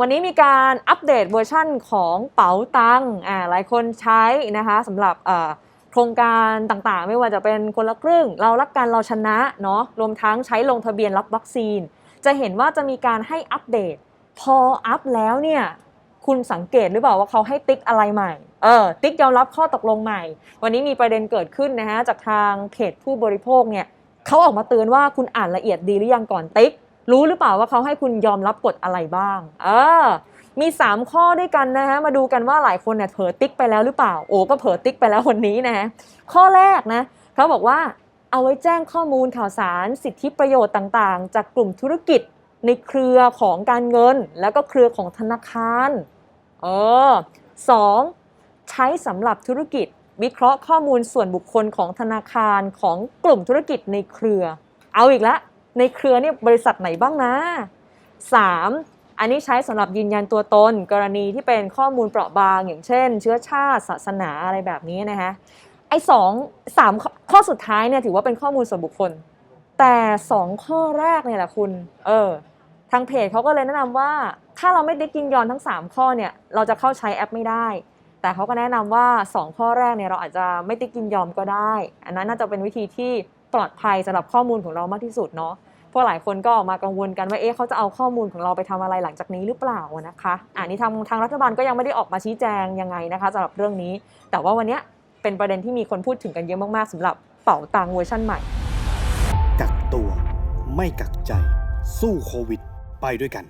วันนี้มีการอัปเดตเวอร์ชั่นของเป๋าตังค์อ่าหลายคนใช้นะคะสำหรับโครงการต่างๆ ไม่ว่าจะเป็นคนละครึ่ง เรารักกันเราชนะเนาะรวมทั้งใช้ลงทะเบียนรับวัคซีน จะเห็นว่าจะมีการให้อัปเดต พออัพแล้วเนี่ยคุณสังเกตหรือเปล่าว่าเขาให้ติ๊กอะไรใหม่เออติ๊กยอมรับข้อตกลงใหม่ วันนี้มีประเด็นเกิดขึ้นนะฮะจากทางเพจผู้บริโภคเนี่ยเขาออกมาเตือนว่าคุณอ่านละเอียดดีหรือยังก่อนติ๊ก รู้หรือเปล่าว่าเขาให้คุณยอมรับกฎอะไรบ้าง เออ มี 3 ข้อด้วยกันนะฮะ มาดูกันว่าหลายคนเนี่ยเผลอติ๊กไปแล้วหรือเปล่า โอ้ก็เผลอติ๊กไปแล้ววันนี้นะฮะ ข้อแรกนะเขาบอกว่าเอาไว้แจ้งข้อมูลข่าวสารสิทธิประโยชน์ต่างๆ จากกลุ่มธุรกิจในเครือของการเงิน แล้วก็เครือของธนาคาร เออสองใช้สำหรับธุรกิจ วิเคราะห์ข้อมูลส่วนบุคคลของธนาคารของกลุ่มธุรกิจในเครือ เอาอีกแล้ว ในเครือเนี่ยบริษัทไหนบ้างนะ 3. อันนี้ใช้สำหรับยืนยันตัวตน กรณีที่เป็นข้อมูลเปราะบาง อย่างเช่น เชื้อชาติศาสนาอะไรแบบนี้นะคะไอ้สองสามข้อสุดท้ายเนี่ยถือว่าเป็นข้อมูลส่วนบุคคล แต่สองข้อแรกเนี่ยแหละคุณเออทางเพจเขาก็เลยแนะนำว่า ถ้าเราไม่ได้กินยอนทั้ง 3 ข้อเนี่ยเราจะเข้าใช้แอปไม่ได้ แต่เขาก็แนะนำว่า 2 ข้อแรกเนี่ยเราอาจจะไม่ได้กินยอมก็ได้ อันนั้นน่าจะเป็นวิธีที่ ปลอดภัยสำหรับข้อมูลของเรามากที่สุดเนาะพราะหลายคนก็ออกมากังวลกันว่าเอ๊ะเขาจะเอาข้อมูลของเราไปทำอะไรหลังจากนี้หรือเปล่านะคะอันนี้ทางทางรัฐบาลก็ยังไม่ได้ออกมาชี้แจงยังไงนะคะสำหรับเรื่องนี้ แต่ว่าวันนี้เป็นประเด็นที่มีคนพูดถึงกันเยอะมากๆสำหรับเป๋าตังเวอร์ชันใหม่ กักตัว ไม่กักใจ สู้โควิด ไปด้วยกัน